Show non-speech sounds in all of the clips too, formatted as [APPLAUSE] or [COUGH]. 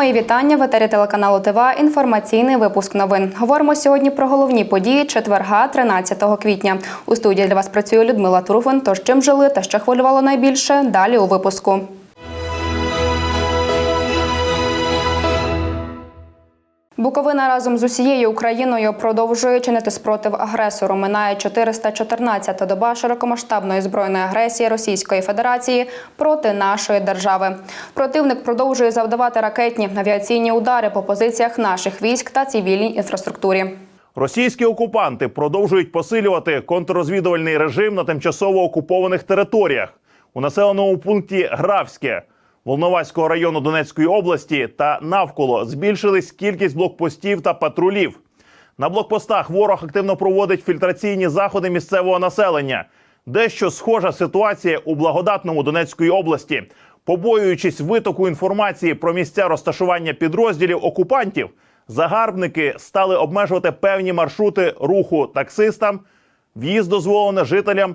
Мої вітання в етері телеканалу ТВА. Інформаційний випуск новин. Говоримо сьогодні про головні події четверга, 13 квітня. У студії для вас працює Людмила Туруфин. Тож чим жили та що хвилювало найбільше? Далі у випуску. Буковина разом з усією Україною продовжує чинити спротив агресору. Минає 414-та доба широкомасштабної збройної агресії Російської Федерації проти нашої держави. Противник продовжує завдавати ракетні авіаційні удари по позиціях наших військ та цивільній інфраструктурі. Російські окупанти продовжують посилювати контррозвідувальний режим на тимчасово окупованих територіях у населеному пункті Графське Волноваського району Донецької області та навколо збільшились кількість блокпостів та патрулів. На блокпостах ворог активно проводить фільтраційні заходи місцевого населення. Дещо схожа ситуація у благодатному Донецької області. Побоюючись витоку інформації про місця розташування підрозділів окупантів, загарбники стали обмежувати певні маршрути руху таксистам, в'їзд дозволено жителям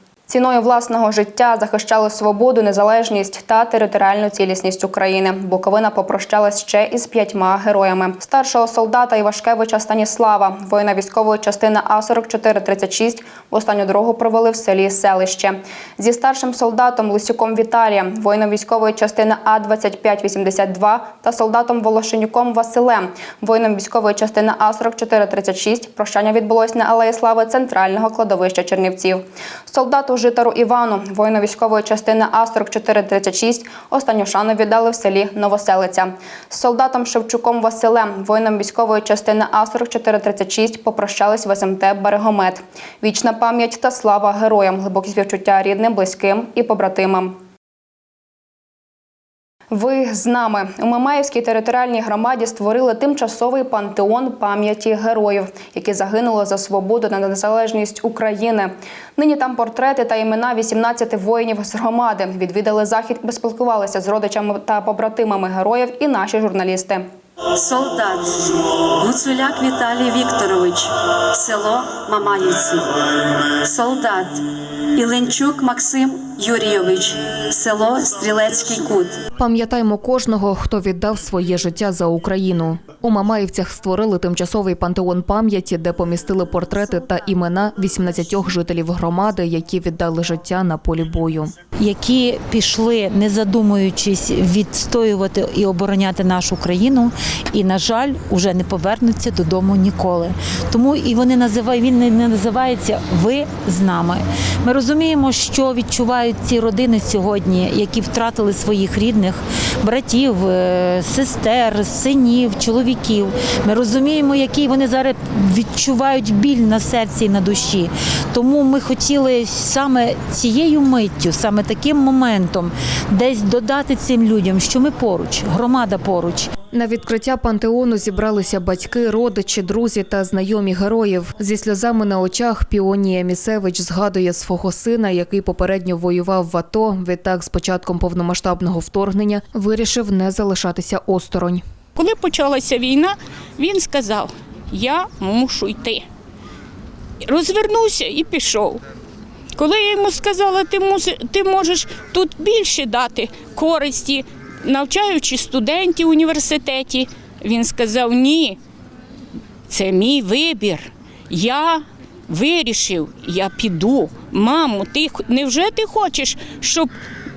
Ціною власного життя захищали свободу, незалежність та територіальну цілісність України. Буковина попрощалась ще із п'ятьма героями: старшого солдата Івашкевича Станіслава, воїна військової частини А 4436 в останню дорогу провели в селі селище. Зі старшим солдатом Лисюком Віталієм, воїном військової частини А 2582 та солдатом Волошенюком Василем, воїном військової частини А 4436 Прощання відбулось на Алеї Слави центрального кладовища Чернівців. Солдату Житару Івану, воїну військової частини А 4436 останню шану віддали в селі Новоселиця. З солдатом Шевчуком Василем, воїном військової частини А 4436 попрощались в СМТ Берегомет. Вічна пам'ять та слава героям, глибокі співчуття рідним, близьким і побратимам. Ви з нами у Мамаївській територіальній громаді створили тимчасовий пантеон пам'яті героїв, які загинули за свободу та незалежність України. Нині там портрети та імена 18 воїнів з громади. Відвідали захід, поспілкувалися з родичами та побратимами героїв і наші журналісти. Солдат Гуцуляк Віталій Вікторович, село Мамаївці. Солдат Іленчук Максим Юрійович, село Стрілецький Кут. Пам'ятаймо кожного, хто віддав своє життя за Україну. У Мамаївцях створили тимчасовий пантеон пам'яті, де помістили портрети та імена 18 жителів громади, які віддали життя на полі бою. які пішли, не задумуючись, відстоювати і обороняти нашу країну, і на жаль, уже не повернуться додому ніколи. Тому і вони називають він не називається Ви з нами. Ми розуміємо, що відчувають ці родини сьогодні, які втратили своїх рідних братів, е, сестер, синів, чоловіків. Ми розуміємо, який вони зараз відчувають біль на серці і на душі. Тому ми хотіли саме цією миттю, саме таким моментом, десь додати цим людям, що ми поруч, громада поруч. На відкриття пантеону зібралися батьки, родичі, друзі та знайомі героїв. Зі сльозами на очах Піонія Місевич згадує свого сина, який попередньо воював в АТО. Відтак, з початком повномасштабного вторгнення, вирішив не залишатися осторонь. Коли почалася війна, він сказав: Я мушу йти. Розвернувся і пішов. Коли я йому сказала, ти, можеш тут більше дати користі, навчаючи студентів в університеті, він сказав: Ні, це мій вибір. Я вирішив, я піду. Мамо, ти невже ти хочеш, щоб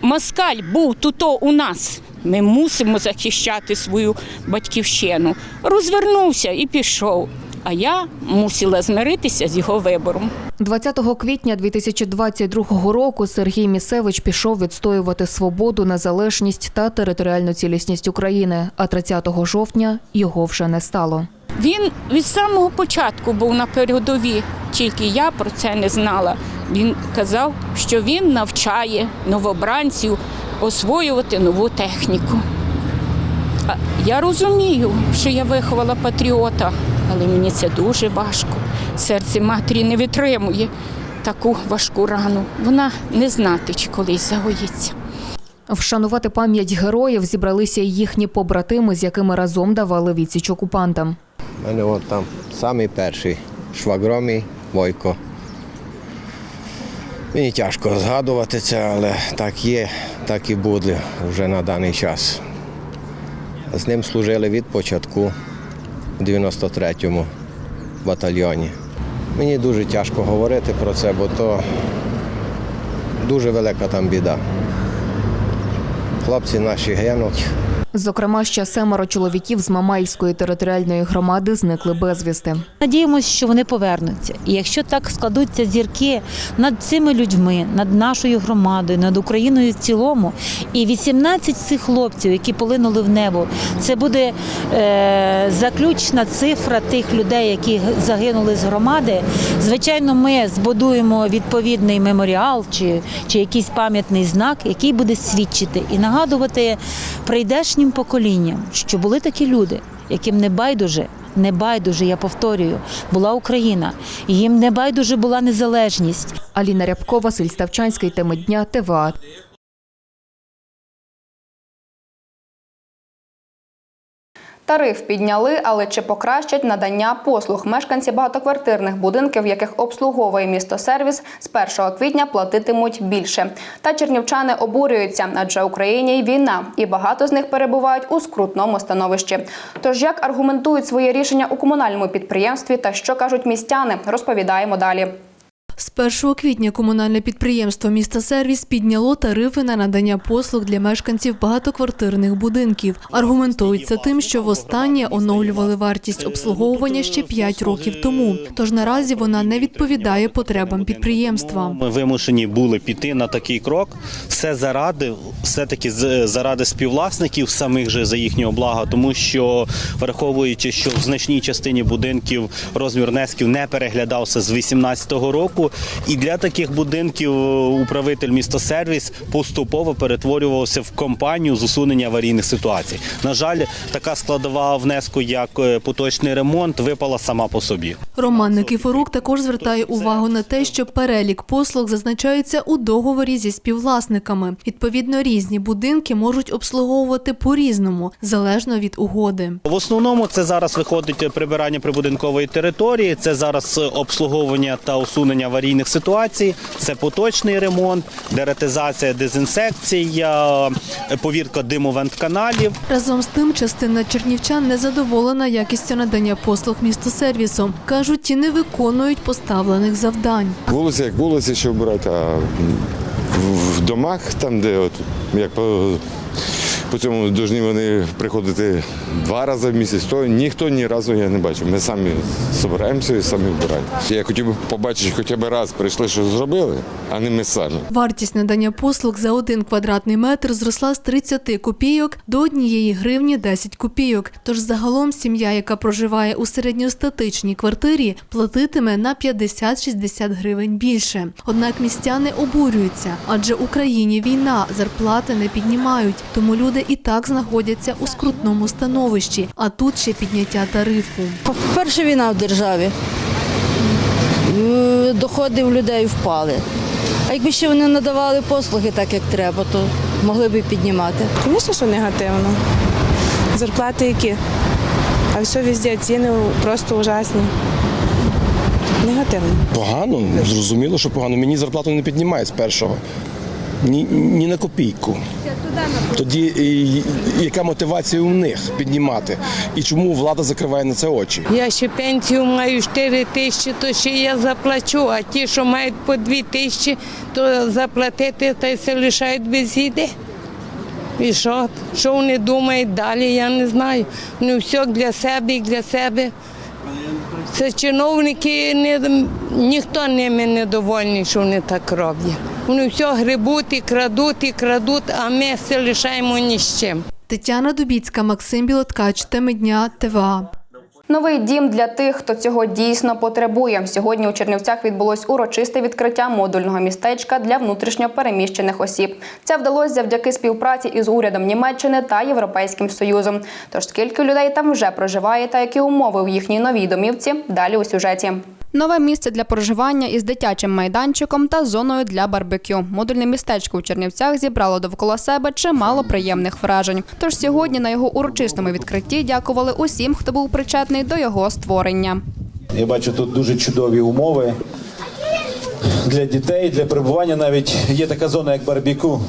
москаль був тут у нас? Ми мусимо захищати свою батьківщину. Розвернувся і пішов. А я мусила змиритися з його вибором. 20 квітня 2022 року Сергій Місевич пішов відстоювати свободу, незалежність та територіальну цілісність України. А 30 жовтня його вже не стало. Він від самого початку був на передовій, тільки я про це не знала. Він казав, що він навчає новобранців освоювати нову техніку. Я розумію, що я виховала патріота, але мені це дуже важко. Серце матері не витримує. таку важку рану. Вона не знати, чи колись загоїться. Вшанувати пам'ять героїв зібралися й їхні побратими, з якими разом давали відсіч окупантам. У мене от там самий перший швагромій Войко. Мені тяжко згадувати це, але так є, так і буде вже на даний час. З ним служили від початку в 93-му батальйоні. Мені дуже тяжко говорити про це, бо то дуже велика там біда. Хлопці наші гинуть. Зокрема, ще семеро чоловіків з Мамаївської територіальної громади зникли безвісти. Надіємося, що вони повернуться. І якщо так складуться зірки над цими людьми, над нашою громадою, над Україною в цілому, і 18 цих хлопців, які полинули в небо, це буде е, заключна цифра тих людей, які загинули з громади. Звичайно, ми збудуємо відповідний меморіал чи, чи якийсь пам'ятний знак, який буде свідчити і нагадувати прийдешнім поколінням, що були такі люди, яким не байдуже не байдуже, я повторюю, була Україна. Їм не байдуже була незалежність. Аліна Рябко, Василь Ставчанський, теми дня, ТВА. Тариф підняли, але чи покращать надання послуг мешканці багатоквартирних будинків, яких обслуговує місто сервіс, з 1 квітня платитимуть більше. Та чернівчани обурюються, адже в Україні й війна, і багато з них перебувають у скрутному становищі. Тож як аргументують своє рішення у комунальному підприємстві та що кажуть містяни, розповідаємо далі. З 1 квітня комунальне підприємство «Міста Сервіс» підняло тарифи на надання послуг для мешканців багатоквартирних будинків. Аргументують тим, що востаннє оновлювали вартість обслуговування ще 5 років тому. Тож наразі вона не відповідає потребам підприємства. Ми вимушені були піти на такий крок. Все заради, все-таки з- заради співвласників самих же за їхнього блага, тому що враховуючи, що в значній частині будинків розмір внесків не переглядався з 2018 року, і для таких будинків управитель міста сервіс поступово перетворювався в компанію з усунення аварійних ситуацій. На жаль, така складова внеску, як е, поточний ремонт, випала сама по собі. Роман Никифорук також звертає увагу на те, що перелік послуг зазначається у договорі зі співвласниками. Відповідно, різні будинки можуть обслуговувати по-різному, залежно від угоди. В основному це зараз виходить прибирання прибудинкової території, це зараз обслуговування та усунення аварійних ситуацій, це поточний ремонт, деретизація, дезінсекція, повірка димовент-каналів. Разом з тим, частина чернівчан не задоволена якістю надання послуг містосервісом. Кажуть, ті не виконують поставлених завдань. Вулиця як вулиця, що обирати, а в домах, там, де от, як по, цьому повинні вони приходити два рази в місяць, то ніхто ні разу я не бачив. Ми самі збираємося і самі вбираємо. Я хотів би побачити, хоча б раз прийшли, що зробили, а не ми самі. Вартість надання послуг за один квадратний метр зросла з 30 копійок до однієї гривні 10 копійок. Тож загалом сім'я, яка проживає у середньостатичній квартирі, платитиме на 50-60 гривень більше. Однак містяни обурюються, адже в Україні війна, зарплати не піднімають, тому люди і так знаходяться у скрутному становищі. А тут ще підняття тарифу. Перша війна в державі. Е, Доходи в людей впали. А якби ще вони надавали послуги так, як треба, то могли б і піднімати. Звісно, що негативно. Зарплати які? А все везде ціни просто ужасні. Негативно. Погано, зрозуміло, що погано. Мені зарплату не піднімають з першого. Ні, ні на копійку. Тоді і, яка мотивація у них піднімати? І чому влада закриває на це очі? Я ще пенсію маю 4 тисячі, то ще я заплачу, а ті, що мають по 2 тисячі, то заплатити та й се лишають без їди. І що? Що вони думають далі, я не знаю. Вони все для себе і для себе. Це чиновники, не, ніхто ними не довольний, що вони так роблять. Вони все грибуть і крадуть, і крадуть, а ми все лишаємо ні з чим. Тетяна Дубіцька, Максим Білоткач, теми дня ТВА. Новий дім для тих, хто цього дійсно потребує. Сьогодні у Чернівцях відбулось урочисте відкриття модульного містечка для внутрішньо переміщених осіб. Це вдалося завдяки співпраці із урядом Німеччини та Європейським Союзом. Тож скільки людей там вже проживає та які умови в їхній новій домівці далі у сюжеті. Нове місце для проживання із дитячим майданчиком та зоною для барбекю. Модульне містечко у Чернівцях зібрало довкола себе чимало приємних вражень. Тож сьогодні на його урочистому відкритті дякували усім, хто був причетний до його створення. Я бачу тут дуже чудові умови для дітей, для перебування. Навіть є така зона, як барбіку.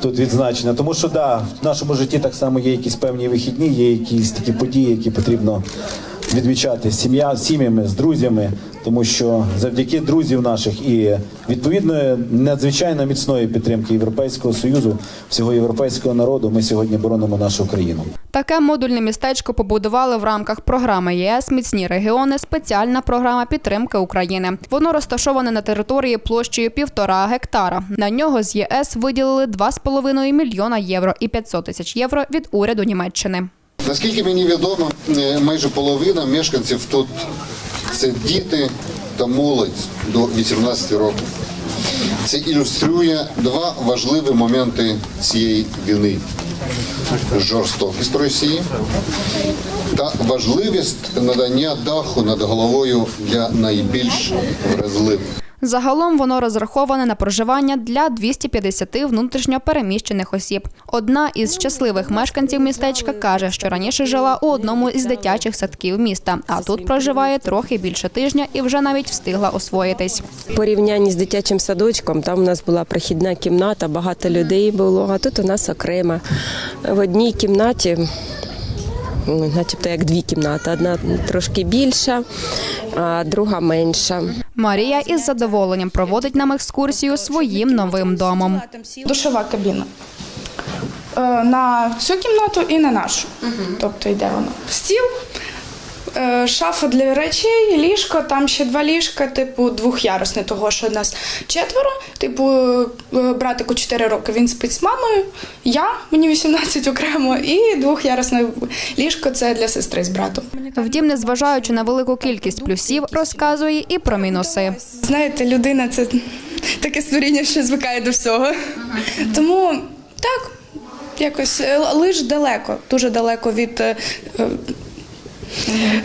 Тут відзначена. Тому що да, в нашому житті так само є якісь певні вихідні, є якісь такі події, які потрібно відмічати з сім'я, сім'ями, з друзями, тому що завдяки друзів наших і відповідної надзвичайно міцної підтримки Європейського союзу, всього європейського народу, ми сьогодні боронимо нашу країну. Таке модульне містечко побудували в рамках програми єС Міцні регіони. Спеціальна програма підтримки України. Воно розташоване на території площею півтора гектара. На нього з ЄС виділили 2,5 мільйона євро і 500 тисяч євро від уряду Німеччини. Наскільки мені відомо, е, майже половина мешканців тут це діти та молодь до 18 років. Це ілюструє два важливі моменти цієї війни: жорстокість Росії та важливість надання даху над головою для найбільш вразливих. Загалом воно розраховане на проживання для 250 внутрішньо переміщених осіб. Одна із щасливих мешканців містечка каже, що раніше жила у одному із дитячих садків міста, а тут проживає трохи більше тижня і вже навіть встигла освоїтись. Порівнянні з дитячим садочком, там у нас була прохідна кімната, багато людей було, а тут у нас окремо. В одній кімнаті, ну, начебто як дві кімнати, одна трошки більша, а друга менша. Марія із задоволенням проводить нам екскурсію своїм новим домом. Душова кабіна. Е, На цю кімнату і на нашу. Тобто йде воно. Стіл, шафа для речей, ліжко, там ще два ліжка, типу двохярусне, того що нас четверо. Типу, е, братику 4 роки він спить з мамою, я, мені 18 окремо, і двохярусне ліжко це для сестри з братом. Втім, незважаючи на велику кількість плюсів, розказує і про мінуси. Знаєте, людина це таке створіння, що звикає до всього. Тому так, якось е, лиш далеко, дуже далеко від.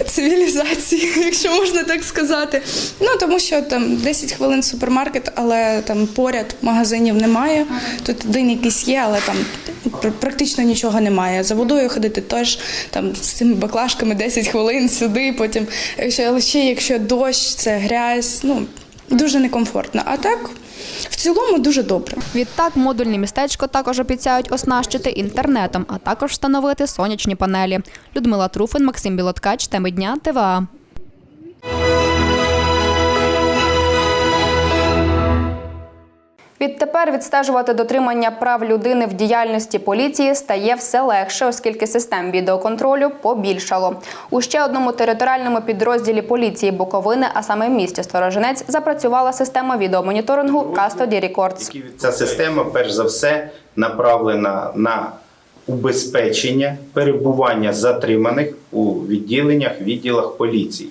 Цивілізації, [LAUGHS] якщо можна так сказати. Ну тому що там 10 хвилин супермаркет, але там поряд магазинів немає. Тут один якийсь є, але там практично нічого немає. За водою ходити теж там з цими баклажками 10 хвилин сюди. Потім якщо але ще якщо дощ, це грязь. Ну дуже некомфортно. А так в цілому дуже добре. Відтак, модульне містечко також обіцяють оснащити інтернетом, а також встановити сонячні панелі. Людмила Труфин, Максим Білоткач, теми дня ТВА. Відтепер відстежувати дотримання прав людини в діяльності поліції стає все легше, оскільки систем відеоконтролю побільшало. У ще одному територіальному підрозділі поліції Буковини, а саме в місті Сторожинець, запрацювала система відеомоніторингу Custody Records. Ця система, перш за все, направлена на убезпечення перебування затриманих у відділеннях, відділах поліції.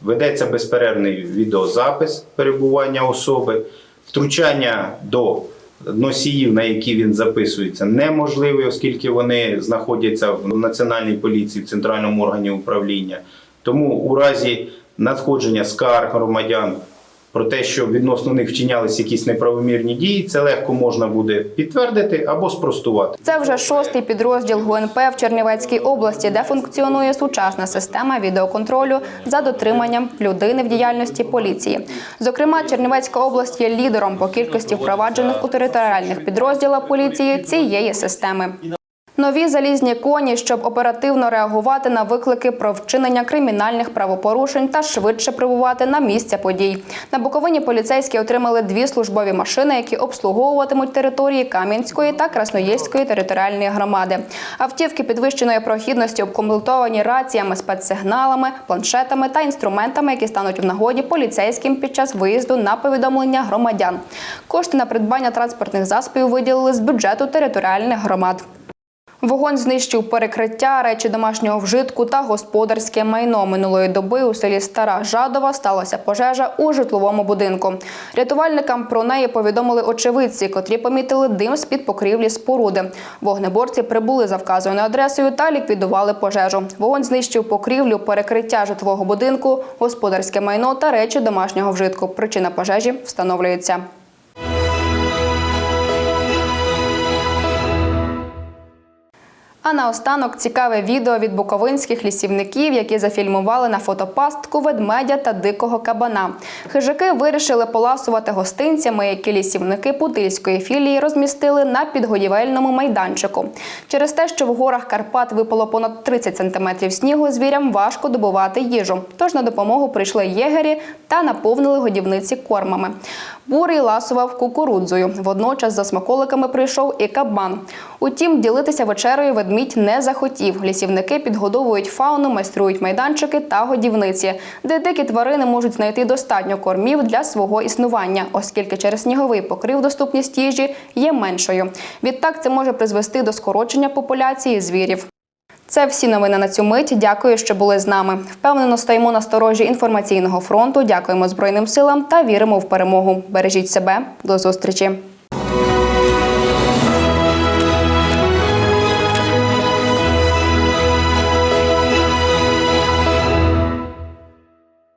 Ведеться безперервний відеозапис перебування особи, втручання до носіїв, на які він записується, неможливе, оскільки вони знаходяться в національній поліції, в центральному органі управління. Тому у разі надходження скарг громадян про те, що відносно них вчинялись якісь неправомірні дії, це легко можна буде підтвердити або спростувати. Це вже шостий підрозділ ГУНП в Чернівецькій області, де функціонує сучасна система відеоконтролю за дотриманням людини в діяльності поліції. Зокрема, Чернівецька область є лідером по кількості впроваджених у територіальних підрозділах поліції цієї системи. Нові залізні коні, щоб оперативно реагувати на виклики про вчинення кримінальних правопорушень та швидше прибувати на місце подій. На Буковині поліцейські отримали дві службові машини, які обслуговуватимуть території Кам'янської та Красноєльської територіальної громади. Автівки підвищеної прохідності обкомплектовані раціями, спецсигналами, планшетами та інструментами, які стануть в нагоді поліцейським під час виїзду на повідомлення громадян. Кошти на придбання транспортних засобів виділили з бюджету територіальних громад. Вогонь знищив перекриття, речі домашнього вжитку та господарське майно. Минулої доби у селі Стара Жадова сталася пожежа у житловому будинку. Рятувальникам про неї повідомили очевидці, котрі помітили дим з-під покрівлі споруди. Вогнеборці прибули за вказаною адресою та ліквідували пожежу. Вогонь знищив покрівлю, перекриття житлового будинку, господарське майно та речі домашнього вжитку. Причина пожежі встановлюється. А наостанок цікаве відео від буковинських лісівників, які зафільмували на фотопастку ведмедя та дикого кабана. Хижаки вирішили поласувати гостинцями, які лісівники Путильської філії розмістили на підгодівельному майданчику. Через те, що в горах Карпат випало понад 30 сантиметрів снігу, звірям важко добувати їжу. Тож на допомогу прийшли єгері та наповнили годівниці кормами. Бурий ласував кукурудзою. Водночас за смаколиками прийшов і кабан. Утім, ділитися вечерею ведмідь не захотів. Лісівники підгодовують фауну, майструють майданчики та годівниці, де дикі тварини можуть знайти достатньо кормів для свого існування, оскільки через сніговий покрив доступність їжі є меншою. Відтак це може призвести до скорочення популяції звірів. Це всі новини на цю мить. Дякую, що були з нами. Впевнено стоїмо на сторожі інформаційного фронту. Дякуємо Збройним силам та віримо в перемогу. Бережіть себе. До зустрічі.